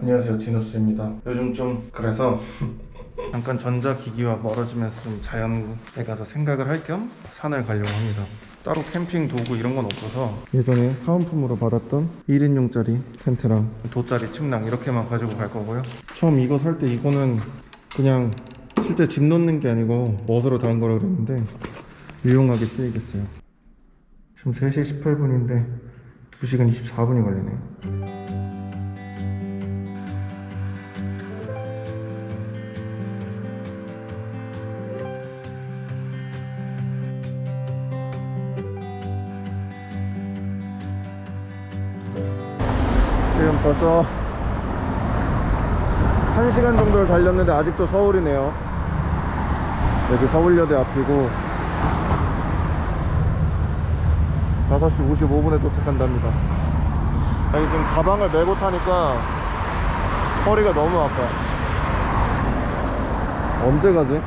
안녕하세요 진우스입니다. 요즘 좀 그래서 잠깐 전자기기와 멀어지면서 좀 자연에 가서 생각을 할 겸 산을 가려고 합니다. 따로 캠핑 도구 이런 건 없어서 예전에 사은품으로 받았던 1인용짜리 텐트랑 돗자리 침낭 이렇게만 가지고 갈 거고요. 처음 이거 살 때 이거는 그냥 실제 집 놓는 게 아니고 멋으로 다은 거라 그랬는데 유용하게 쓰이겠어요. 지금 3시 18분인데 2시간 24분이 걸리네요 벌써 1시간 정도를 달렸는데 아직도 서울이네요. 여기 서울여대 앞이고 5시 55분에 도착한답니다. 여기 지금 가방을 메고 타니까 허리가 너무 아파 언제 가지?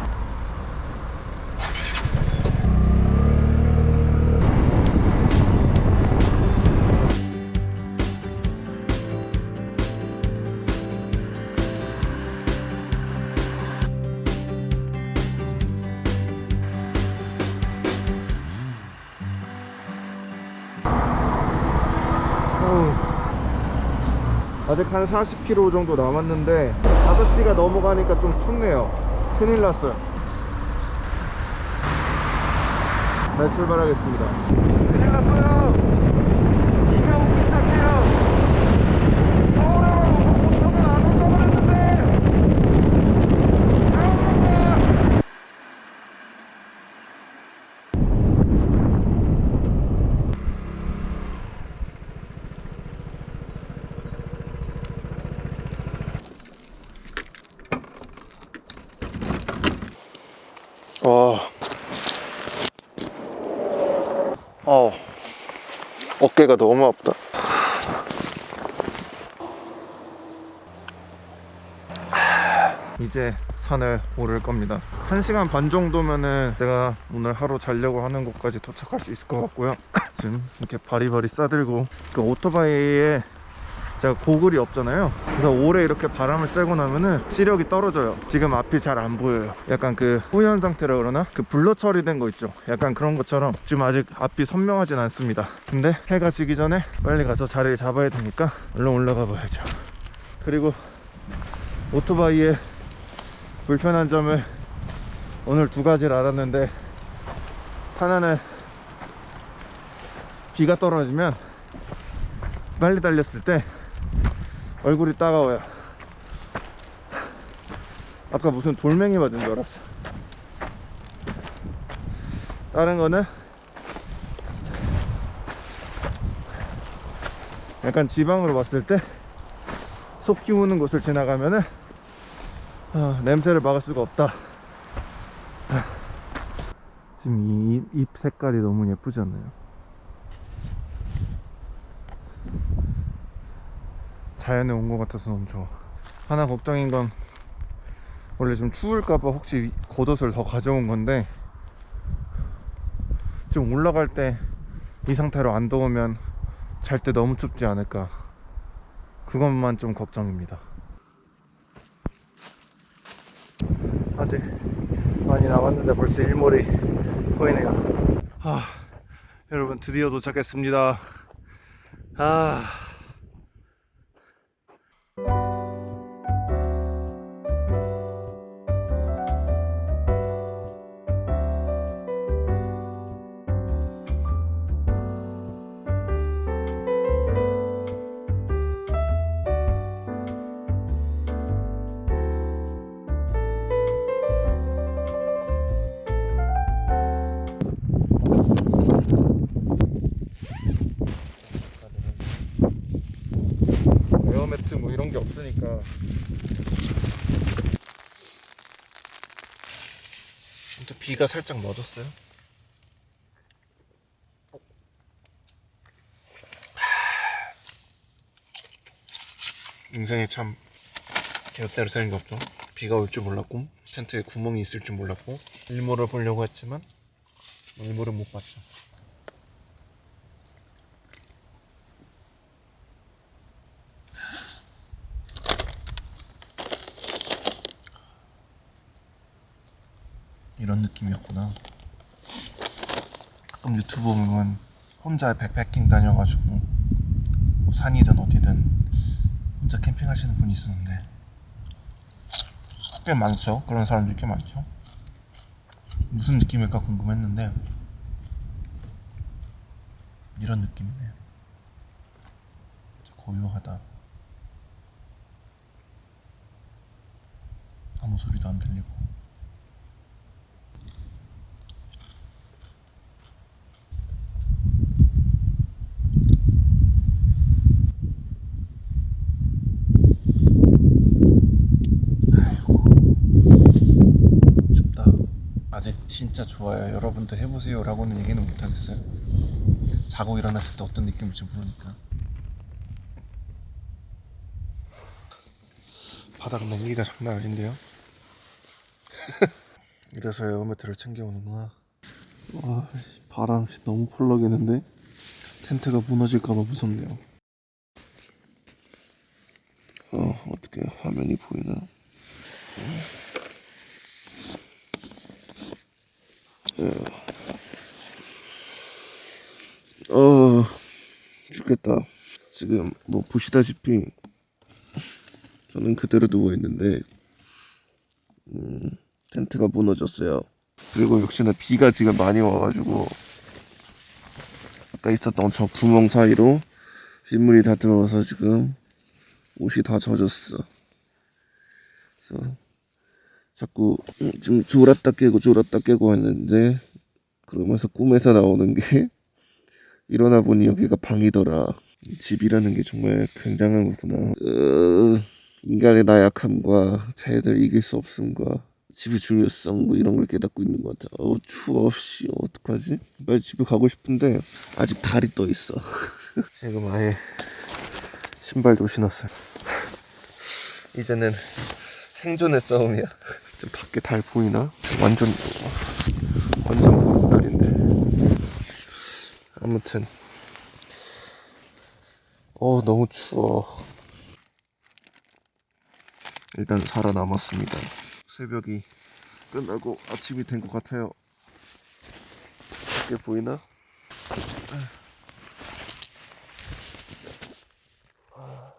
아직 한 40km 정도 남았는데 5시가 넘어가니까 좀 춥네요. 큰일 났어요. 네 출발하겠습니다 큰일 났어요 비가 오기 시작해요 서울에 보통은 안 온다고 그랬는데 안 온다 와. 어. 어깨가 너무 아프다. 이제 산을 오를 겁니다. 1시간 반 정도면은 내가 오늘 하루 자려고 하는 곳까지 도착할 수 있을 것 같고요. 지금 이렇게 바리바리 싸들고 그 오토바이에 제가 고글이 없잖아요. 그래서 오래 이렇게 바람을 쐬고 나면은 시력이 떨어져요. 지금 앞이 잘 안 보여요. 약간 그 후연 상태라 그러나? 그 블러 처리된 거 있죠? 약간 그런 것처럼 지금 아직 앞이 선명하진 않습니다. 근데 해가 지기 전에 빨리 가서 자리를 잡아야 되니까 얼른 올라가 봐야죠. 그리고 오토바이의 불편한 점을 오늘 두 가지를 알았는데 하나는 비가 떨어지면 빨리 달렸을 때 얼굴이 따가워요. 아까 무슨 돌멩이 맞은 줄 알았어. 다른 거는? 약간 지방으로 봤을 때 속 키우는 곳을 지나가면은 아, 냄새를 막을 수가 없다. 아, 지금 이 잎 색깔이 너무 예쁘지 않나요? 자연에 온 것 같아서 너무 좋아. 하나 걱정인 건 원래 좀 추울까봐 혹시 겉옷을 더 가져온 건데 좀 올라갈 때 이 상태로 안 더우면 잘 때 너무 춥지 않을까. 그것만 좀 걱정입니다. 아직 많이 남았는데 벌써 일몰이 보이네요. 아 여러분 드디어 도착했습니다. 아 에어매트 뭐 이런 게 없으니까 또 비가 살짝 멎었어요. 인생에 참 개업대로 되는 게 없죠. 비가 올 줄 몰랐고 텐트에 구멍이 있을 줄 몰랐고 일몰을 보려고 했지만 일몰을 못 봤죠. 이런 느낌이었구나. 가끔 유튜브 보면 혼자 백패킹 다녀가지고 뭐 산이든 어디든 혼자 캠핑하시는 분이 있었는데 꽤 많죠. 그런 사람들이 꽤 많죠. 무슨 느낌일까 궁금했는데 이런 느낌이네요. 고요하다. 아무 소리도 안 들리고. 춥다. 아직 진짜 좋아요. 여러분도 해보세요 라고는 얘기는 못하겠어요. 자고 일어났을 때 어떤 느낌일지 모르니까. 바닥 냉기가 장난 아닌데요? 이래서 에어매트를 챙겨오는구나. 와, 씨, 바람 씨 너무 펄럭이는데 텐트가 무너질까봐 무섭네요. 어, 어떻게 화면이 보이나? 어, 죽겠다. 지금 뭐 보시다시피 저는 그대로 누워 있는데 음, 텐트가 무너졌어요. 그리고 역시나 비가 지금 많이 와가지고 아까 있었던 저 구멍 사이로 빗물이 다 들어와서 지금 옷이 다 젖었어. 그래서 자꾸 음, 지금 졸았다 깨고 졸았다 깨고 했는데 그러면서 꿈에서 나오는 게 일어나 보니 여기가 방이더라. 집이라는 게 정말 굉장한 거구나. 으, 인간의 나약함과 자연을 이길 수 없음과 집의 중요성 뭐 이런 걸 깨닫고 있는 것 같아. 어우 추워 씨 어떡하지? 빨리 집에 가고 싶은데 아직 달이 떠 있어. 지금 아예 신발도 신었어요. 이제는 생존의 싸움이야. 좀 밖에 달 보이나? 완전 완전 보는 달인데. 아무튼 어 너무 추워. 일단 살아남았습니다. 새벽이 끝나고 아침이 된 것 같아요. 밖에 보이나?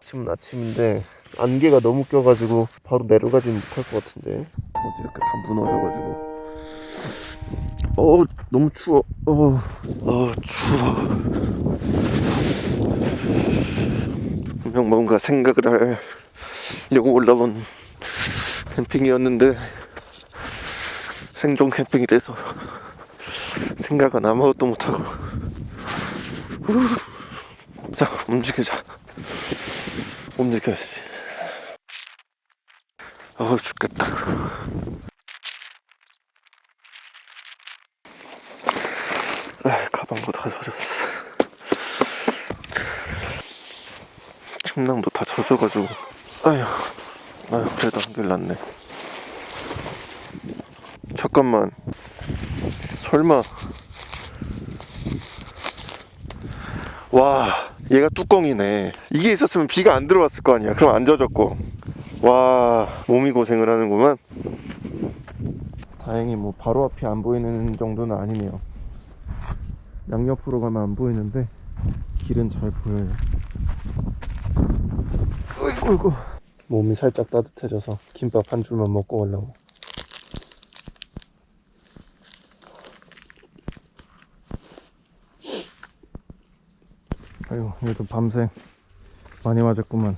지금 아침인데 안개가 너무 껴가지고 바로 내려가지 못할 것 같은데 어디 이렇게 다 무너져가지고. 어 너무 추워. 어, 어 추워. 분명 뭔가 생각을 하려고 올라온 캠핑이었는데 생존 캠핑이 돼서 생각은 아무것도 못하고. 자 움직이자. 움직여야지 아 죽겠다. 아 가방도 다 젖었어. 침낭도 다 젖어가지고. 아휴 아휴 그래도 한결 낫네. 잠깐만. 설마. 와 얘가 뚜껑이네. 이게 있었으면 비가 안 들어왔을 거 아니야. 그럼 안 젖었고 와 몸이 고생을 하는구만. 다행히 뭐 바로 앞이 안 보이는 정도는 아니네요. 양옆으로 가면 안 보이는데 길은 잘 보여요. 어이구 어이구. 몸이 살짝 따뜻해져서 김밥 한 줄만 먹고 가려고. 아이고 얘도 밤새 많이 맞았구만